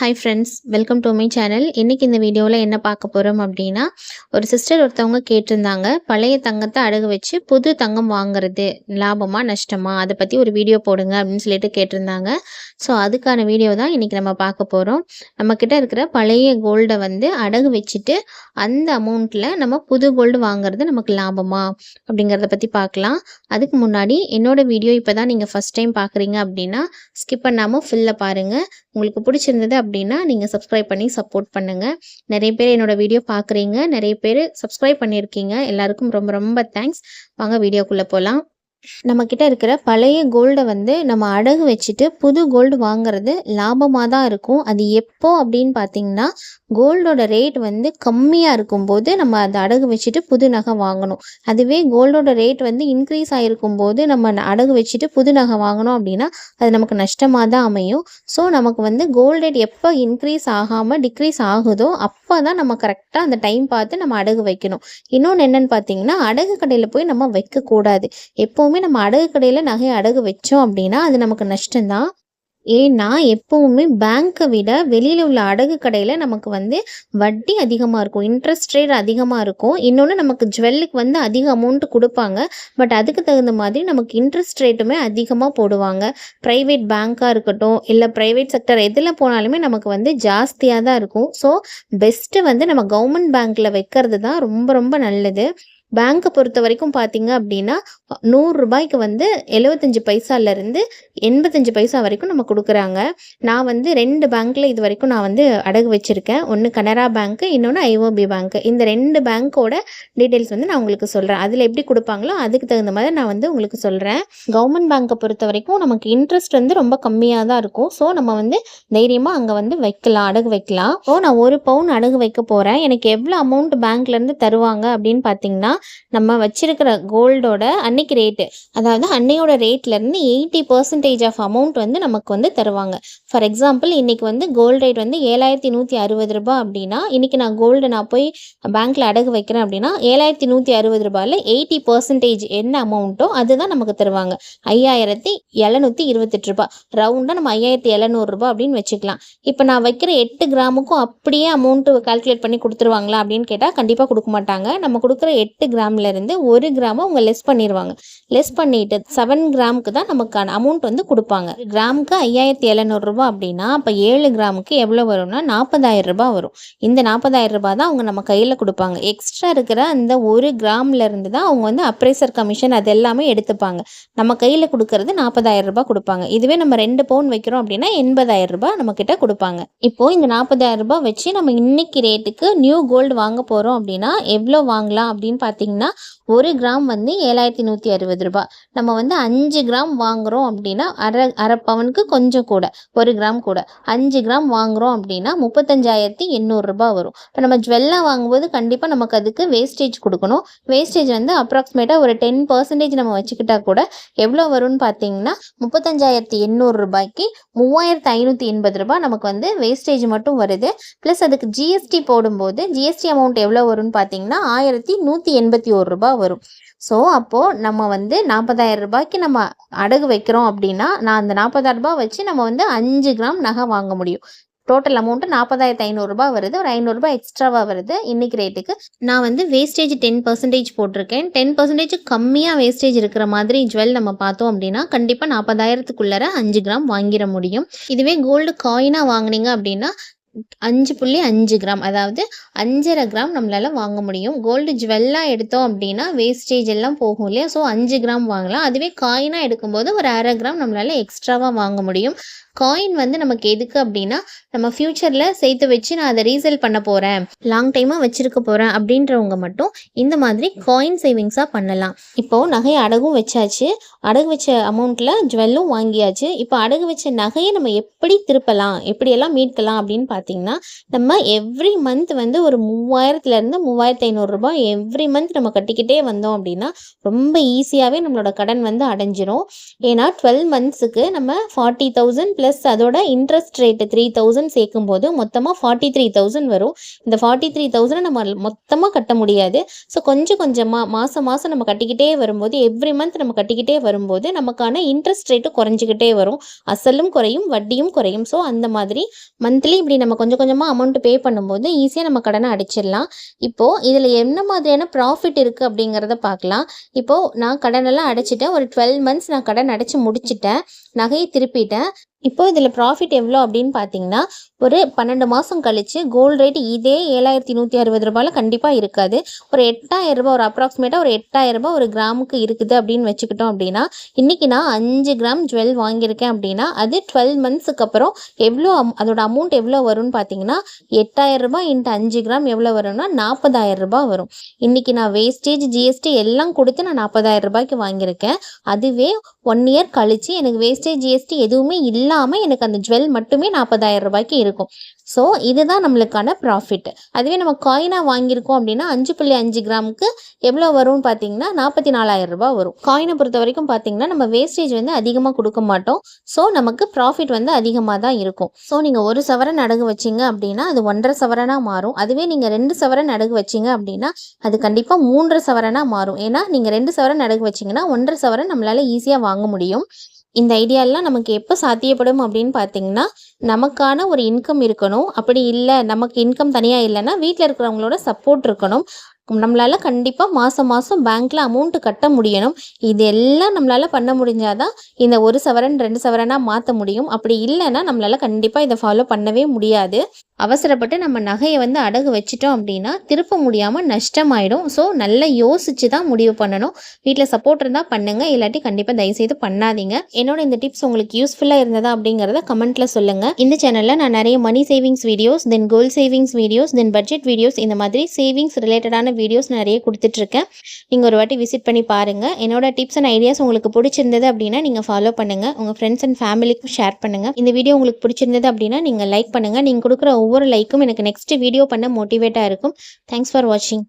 Hi friends welcome to my channel இன்றைக்கி இந்த வீடியோவில் என்ன பார்க்க போகிறோம் அப்படின்னா ஒரு சிஸ்டர் ஒருத்தவங்க கேட்டிருந்தாங்க பழைய தங்கத்தை அடகு வச்சு புது தங்கம் வாங்குறது லாபமா நஷ்டமா? அதை பற்றி ஒரு வீடியோ போடுங்க அப்படின்னு சொல்லிட்டு கேட்டிருந்தாங்க. ஸோ அதுக்கான வீடியோ தான் இன்றைக்கி நம்ம பார்க்க போகிறோம் நம்மக்கிட்ட இருக்கிற பழைய கோல்டை வந்து அடகு வச்சுட்டு அந்த அமௌண்ட்டில் நம்ம புது கோல்டு வாங்குறது நமக்கு லாபமா? அப்படிங்கிறத பற்றி பார்க்கலாம். அதுக்கு முன்னாடி என்னோடய வீடியோ இப்போ தான் நீங்கள் ஃபஸ்ட் டைம் பார்க்குறீங்க அப்படின்னா ஸ்கிப் பண்ணாமல் ஃபுல்லாக பாருங்கள் உங்களுக்கு பிடிச்சிருந்தது அப்படின்னா நீங்கள் சப்ஸ்கிரைப் பண்ணி சப்போர்ட் பண்ணுங்கள் நிறைய பேர் என்னோட வீடியோ பார்க்குறீங்க. நிறைய பேர் சப்ஸ்கிரைப் பண்ணியிருக்கீங்க. எல்லாருக்கும் ரொம்ப ரொம்ப தேங்க்ஸ் வாங்க வீடியோக்குள்ளே போகலாம் நம்மக்கிட்ட இருக்கிற பழைய கோல்டை வந்து நம்ம அடகு வச்சுட்டு புது கோல்டு வாங்குறது லாபமாக தான் இருக்கும். அது எப்போ அப்படின்னு பார்த்தீங்கன்னா கோல்டோட ரேட் வந்து கம்மியாக இருக்கும்போது நம்ம அதை அடகு வச்சுட்டு புது நகை வாங்கணும். அதுவே கோல்டோட ரேட் வந்து இன்க்ரீஸ் ஆகிருக்கும் போது நம்ம அடகு வச்சுட்டு புது நகை வாங்கணும் அப்படின்னா அது நமக்கு நஷ்டமாக தான் அமையும். ஸோ நமக்கு வந்து கோல்டு ரேட் எப்போ இன்க்ரீஸ் ஆகாமல் டிக்ரீஸ் ஆகுதோ அப்போ தான் நம்ம கரெக்டாக அந்த டைம் பார்த்து நம்ம அடகு வைக்கணும். இன்னொன்று என்னன்னு பார்த்தீங்கன்னா அடகு கடையில் போய் நம்ம வைக்கக்கூடாது. எப்போ எப்போவுமே நம்ம அடகு கடையில் நகையை அடகு வச்சோம் அப்படின்னா அது நமக்கு நஷ்டம்தான். ஏன்னா எப்பவுமே பேங்க்கை விட வெளியில் உள்ள அடகு கடையில் நமக்கு வந்து வட்டி அதிகமாக இருக்கும். இன்ட்ரெஸ்ட் ரேட் அதிகமாக இருக்கும். இன்னொன்று நமக்கு ஜுவல்லுக்கு வந்து அதிக அமௌண்ட் கொடுப்பாங்க. பட் அதுக்கு தகுந்த மாதிரி நமக்கு இன்ட்ரெஸ்ட் ரேட்டுமே அதிகமாக போடுவாங்க. ப்ரைவேட் பேங்க்காக இருக்கட்டும் இல்லை ப்ரைவேட் செக்டர் எதில் போனாலுமே நமக்கு வந்து ஜாஸ்தியாக தான் இருக்கும். ஸோ பெஸ்ட்டு வந்து நம்ம கவர்மெண்ட் பேங்க்கில் வைக்கிறது தான் ரொம்ப ரொம்ப நல்லது. பேங்க்கை பொறுத்த வரைக்கும் பார்த்தீங்க அப்படின்னா நூறுரூபாய்க்கு வந்து எழுபத்தஞ்சு பைசாலேருந்து எண்பத்தஞ்சு பைசா வரைக்கும் நம்ம கொடுக்குறாங்க. நான் வந்து ரெண்டு பேங்க்கில் இது வரைக்கும் நான் வந்து அடகு வச்சுருக்கேன். ஒன்று கனரா பேங்க்கு இன்னொன்று ஐஓபி பேங்க்கு இந்த ரெண்டு பேங்க்கோட டீட்டெயில்ஸ் வந்து நான் உங்களுக்கு சொல்கிறேன் அதில் எப்படி கொடுப்பாங்களோ அதுக்கு தகுந்த மாதிரி நான் வந்து உங்களுக்கு சொல்கிறேன் கவர்மெண்ட் பேங்க்கை பொறுத்த வரைக்கும் நமக்கு இன்ட்ரெஸ்ட் வந்து ரொம்ப கம்மியாக தான் இருக்கும். ஸோ நம்ம வந்து தைரியமாக அங்கே வந்து வைக்கலாம் அடகு வைக்கலாம். ஸோ நான் ஒரு பவுன் அடகு வைக்க போகிறேன் எனக்கு எவ்வளோ அமௌண்ட் பேங்க்லேருந்து தருவாங்க அப்படின்னு பார்த்தீங்கன்னா நம்ம வச்சிருக்கிற கோல்டோட அன்னைக்கு ரேட்டு அதாவது அன்னையோட ரேட்லேருந்து எயிட்டி பர்சன்டேஜ் ஆஃப் அமௌண்ட் வந்து நமக்கு வந்து தருவாங்க. ஃபார் எக்ஸாம்பிள் இன்னைக்கு வந்து கோல்டு ரேட் வந்து ஏழாயிரத்தி நூற்றி அறுபது ரூபாய் அப்படின்னா இன்னைக்கு நான் கோல்டு நான் போய் பேங்க்கில் அடகு வைக்கிறேன் அப்படின்னா ஏழாயிரத்தி நூற்றி அறுபது ரூபாயில் எயிட்டி பர்சன்டேஜ் என்ன அமௌண்ட்டோ அதுதான் நமக்கு தருவாங்க. ஐயாயிரத்தி எழுநூற்றி இருபத்தெட்டு ரூபாய். ரவுண்டாக நம்ம ஐயாயிரத்தி எழுநூறுபா அப்படின்னு வச்சுக்கலாம். இப்போ நான் வைக்கிற எட்டு கிராமுக்கும் அப்படியே அமௌண்ட்டு கால்குலேட் பண்ணி கொடுத்துருவாங்களா அப்படின்னு கேட்டால் கண்டிப்பாக கொடுக்க மாட்டாங்க. நம்ம கொடுக்குற எட்டு கிராம்ல இருந்து ஒரு கிராமை அவங்க லெஸ் பண்ணிடுவாங்க லெஸ் பண்ணிட்டு செவன் கிராமுக்கு தான் நமக்கான அமௌண்ட் வந்து கொடுப்பாங்க. கிராமுக்கு ஐயாயிரத்தி எழுநூறுபா அப்படின்னா அப்போ ஏழு கிராமுக்கு எவ்வளோ வரும்னா நாற்பதாயிரம் ரூபாய் வரும். இந்த நாற்பதாயிரம் ரூபாய் தான் அவங்க நம்ம கையில் கொடுப்பாங்க. எக்ஸ்ட்ரா இருக்கிற அந்த ஒரு கிராமில் இருந்து தான் அவங்க வந்து அப்ரைசர் கமிஷன் அது எல்லாமே எடுத்துப்பாங்க. நம்ம கையில் கொடுக்கறது நாற்பதாயிரம் ரூபாய் கொடுப்பாங்க. இதுவே நம்ம ரெண்டு பவுன் வைக்கிறோம் அப்படின்னா எண்பதாயிரம் ரூபாய் நம்ம கிட்ட கொடுப்பாங்க. இப்போ இந்த நாற்பதாயிரம் ரூபாய் வச்சு நம்ம இன்னைக்கு ரேட்டுக்கு நியூ கோல்டு வாங்க போகிறோம் அப்படின்னா எவ்வளோ வாங்கலாம் அப்படின்னு பார்த்தீங்கன்னா ஒரு கிராம் வந்து ஏழாயிரத்தி நூற்றி அறுபது ரூபாய் நம்ம வந்து அஞ்சு கிராம் வாங்குறோம் அப்படின்னா அரை அரை பவனுக்கு கொஞ்சம் கூட ஒரு கிராம் கூட. அஞ்சு கிராம் வாங்குறோம் அப்படின்னா முப்பத்தஞ்சாயிரத்தி எண்ணூறுரூபா வரும். இப்போ நம்ம ஜுவல்லாம் வாங்கும்போது கண்டிப்பாக நமக்கு அதுக்கு வேஸ்டேஜ் கொடுக்கணும். வேஸ்டேஜ் வந்து அப்ராக்சிமேட்டாக ஒரு டென் பர்சன்டேஜ் நம்ம வச்சுக்கிட்டா கூட எவ்வளோ வரும்னு பார்த்தீங்கன்னா முப்பத்தஞ்சாயிரத்தி எண்ணூறு ரூபாய்க்கு மூவாயிரத்து ஐநூற்றி எண்பது ரூபாய் நமக்கு வந்து வேஸ்டேஜ் மட்டும் வருது. ப்ளஸ் அதுக்கு ஜிஎஸ்டி போடும்போது ஜிஎஸ்டி அமௌண்ட் எவ்வளோ வரும்னு பார்த்தீங்கன்னா ஆயிரத்தி நூற்றி எண்பது எண்பத்தி ஒரு ரூபாய் வரும். ஸோ அப்போது நம்ம வந்து நாற்பதாயிரம் ரூபாய்க்கு நம்ம அடகு வைக்கிறோம் அப்படின்னா நான் அந்த நாற்பதாயிரம் ரூபாய் வச்சு நம்ம வந்து அஞ்சு கிராம் நகை வாங்க முடியும். டோட்டல் அமௌண்ட்டு நாற்பதாயிரத்து ஐநூறுரூபா வருது. ஒரு ஐநூறுரூபா எக்ஸ்ட்ராவாக வருது. இன்னைக்கு ரேட்டுக்கு நான் வந்து வேஸ்டேஜ் டென் பர்சன்டேஜ் போட்டிருக்கேன். டென் பர்சன்டேஜ் கம்மியாக வேஸ்டேஜ் இருக்கிற மாதிரி ஜுவல் நம்ம பார்த்தோம் அப்படின்னா கண்டிப்பாக நாற்பதாயிரத்துக்குள்ளார அஞ்சு கிராம் வாங்கிட முடியும். இதுவே கோல்டு காயினாக வாங்குனீங்க அப்படின்னா அஞ்சு புள்ளி அஞ்சு கிராம். அதாவது அஞ்சரை கிராம் நம்மளால வாங்க முடியும். கோல்டு ஜுவல்லாக எடுத்தோம் அப்படின்னா வேஸ்டேஜ் எல்லாம் போகும் இல்லையா? ஸோ அஞ்சு கிராம் வாங்கலாம். அதுவே காயினாக எடுக்கும்போது ஒரு அரை கிராம் நம்மளால எக்ஸ்ட்ராவாக வாங்க முடியும். காயின் வந்து நமக்கு எதுக்கு அப்படின்னா நம்ம ஃப்யூச்சரில் சேர்த்து வச்சு நான் அதை ரீசேல் பண்ண போகிறேன் லாங் டைமாக வச்சுருக்க போகிறேன் அப்படின்றவங்க மட்டும் இந்த மாதிரி காயின் சேவிங்ஸாக பண்ணலாம். இப்போது நகை அடகும் வச்சாச்சு அடகு வச்ச அமௌண்ட்டில் ஜுவல்லும் வாங்கியாச்சு. இப்போ அடகு வச்ச நகையை நம்ம எப்படி திருப்பலாம் எப்படியெல்லாம் மீட்கலாம் அப்படின்னு பார்த்தீங்கன்னா நம்ம எவ்ரி மந்த் வந்து ஒரு மூவாயிரத்துலேருந்து மூவாயிரத்து ஐநூறுரூபா எவ்ரி மந்த் நம்ம கட்டிக்கிட்டே வந்தோம் அப்படின்னா ரொம்ப ஈஸியாகவே நம்மளோட கடன் வந்து அடைஞ்சிரும். ஏன்னா டுவெல் மந்த்ஸுக்கு நம்ம ஃபார்ட்டி தௌசண்ட் ப்ளஸ் ப்ளஸ் அதோட இன்ட்ரெஸ்ட் ரேட்டு த்ரீ தௌசண்ட் சேர்க்கும்போது மொத்தமாக ஃபார்ட்டி த்ரீ தௌசண்ட் வரும். இந்த ஃபார்ட்டி த்ரீ தௌசண்ட் நம்ம மொத்தமாக கட்ட முடியாது. ஸோ கொஞ்சம் கொஞ்சமாக மாதம் மாதம் நம்ம கட்டிக்கிட்டே வரும்போது எவ்ரி மந்த் நம்ம கட்டிக்கிட்டே வரும்போது நமக்கான இன்ட்ரெஸ்ட் ரேட்டு குறைஞ்சிக்கிட்டே வரும். அசலும் குறையும் வட்டியும் குறையும். ஸோ அந்த மாதிரி மந்த்லி இப்படி நம்ம கொஞ்சம் கொஞ்சமாக அமௌண்ட் பே பண்ணும்போது ஈஸியாக நம்ம கடனை அடைச்சிடலாம். இப்போது இதில் என்ன மாதிரியான ப்ராஃபிட் இருக்குது அப்படிங்கிறத பார்க்கலாம். இப்போது நான் கடனெல்லாம் அடைச்சிட்டேன். ஒரு டுவெல் மந்த்ஸ் நான் கடன் அடைச்சி முடிச்சிட்டேன். நகையை திருப்பிட்டேன். இப்போ இதில் ப்ராஃபிட் எவ்வளோ அப்படின்னு பார்த்தீங்கன்னா ஒரு பன்னெண்டு மாதம் கழித்து கோல்டு ரேட் இதே ஏழாயிரத்தி நூற்றி அறுபது ரூபாயில் கண்டிப்பாக இருக்காது. ஒரு எட்டாயிரம் ரூபாய் ஒரு அப்ராக்சிமேட்டாக ஒரு எட்டாயிரம் ரூபாய் ஒரு கிராமுக்கு இருக்குது அப்படின்னு வச்சுக்கிட்டோம் அப்படின்னா இன்றைக்கி நான் அஞ்சு கிராம் ஜுவல் வாங்கியிருக்கேன் அப்படின்னா அது டுவெல் மந்த்ஸுக்கு அப்புறம் எவ்வளோ அம் அதோட அமௌண்ட் எவ்வளோ வரும்னு பார்த்தீங்கன்னா எட்டாயிரம் ரூபாய் இன்ட்டு அஞ்சு கிராம் எவ்வளோ வரும்னா நாற்பதாயிரம் ரூபாய் வரும். இன்றைக்கி நான் வேஸ்டேஜ் ஜிஎஸ்டி எல்லாம் கொடுத்து நான் நாற்பதாயிரம் ரூபாய்க்கு வாங்கியிருக்கேன். அதுவே ஒன் இயர் கழித்து எனக்கு வேஸ்டேஜ் ஜிஎஸ்டி எதுவுமே இல்லை இல்லாமல் எனக்கு அந்த ஜுவல் மட்டுமே நாற்பதாயிரம் ரூபாய்க்கு இருக்கும். ஸோ இதுதான் நம்மளுக்கான ப்ராஃபிட் அதுவே நம்ம காயினாக வாங்கியிருக்கோம் அப்படின்னா அஞ்சு புள்ளி அஞ்சு கிராமுக்கு எவ்வளோ வரும்னு பார்த்தீங்கன்னா நாற்பத்தி நாலாயிரம் ரூபாய் வரும். காயினை பொறுத்த வரைக்கும் பார்த்தீங்கன்னா நம்ம வேஸ்டேஜ் வந்து அதிகமாக கொடுக்க மாட்டோம். ஸோ நமக்கு ப்ராஃபிட் வந்து அதிகமாக தான் இருக்கும். ஸோ நீங்கள் ஒரு சவரன் அடகு வச்சிங்க அப்படின்னா அது ஒன்றரை சவரனாக மாறும். அதுவே நீங்கள் ரெண்டு சவரன் அடகு வச்சிங்க அப்படின்னா அது கண்டிப்பாக மூன்று சவரனாக மாறும். ஏன்னா நீங்கள் ரெண்டு சவரன் அடகு வச்சிங்கன்னா ஒன்றரை சவரன் நம்மளால் ஈஸியாக வாங்க முடியும். இந்த ஐடியாலாம் நமக்கு எப்போ சாத்தியப்படும் அப்படின்னு பார்த்தீங்கன்னா நமக்கான ஒரு இன்கம் இருக்கணும். அப்படி இல்லை நமக்கு இன்கம் தனியாக இல்லைன்னா வீட்டில் இருக்கிறவங்களோட சப்போர்ட் இருக்கணும். நம்மளால் கண்டிப்பாக மாதம் மாதம் பேங்க்கில் அமௌண்ட்டு கட்ட முடியணும். இது எல்லாம் நம்மளால் பண்ண முடிஞ்சாதான் இந்த ஒரு சவரன் ரெண்டு சவரனாக மாற்ற முடியும். அப்படி இல்லைன்னா நம்மளால் கண்டிப்பாக இதை ஃபாலோ பண்ணவே முடியாது. அவசரப்பட்டு நம்ம நகையை வந்து அடகு வச்சிட்டோம் அப்படின்னா திருப்ப முடியாமல் நஷ்டமாயிடும். ஸோ நல்லா யோசிச்சு தான் முடிவு பண்ணணும். வீட்டில் சப்போர்ட் இருந்தால் பண்ணுங்கள் இல்லாட்டி கண்டிப்பாக தயவுசெய்து பண்ணாதீங்க. என்னோட இந்த டிப்ஸ் உங்களுக்கு யூஸ்ஃபுல்லாக இருந்ததா அப்படிங்கிறத கமெண்ட்டில் சொல்லுங்கள் இந்த சேனலில் நான் நிறைய money savings videos then goal savings videos then budget videos இந்த மாதிரி சேவிங்ஸ் ரிலேட்டடான வீடியோஸ் நிறைய கொடுத்துட்ருக்கேன். நீங்கள் ஒரு வாட்டி விசிட் பண்ணி பாருங்கள் என்னோட டிப்ஸ் அண்ட் ஐடியாஸ் உங்களுக்கு பிடிச்சிருந்தது அப்படின்னா நீங்கள் ஃபாலோ பண்ணுங்கள் உங்கள் ஃப்ரெண்ட்ஸ் அண்ட் ஃபேமிலிக்கும் ஷேர் பண்ணுங்கள் இந்த வீடியோ உங்களுக்கு பிடிச்சிருந்தது அப்படின்னா நீங்கள் லைக் பண்ணுங்கள் நீங்கள் கொடுக்குற ஒவ்வொரு லைக்கும் எனக்கு நெக்ஸ்ட் வீடியோ பண்ண மோட்டிவேட்டாக இருக்கும். தேங்க்ஸ் ஃபார் வாட்சிங்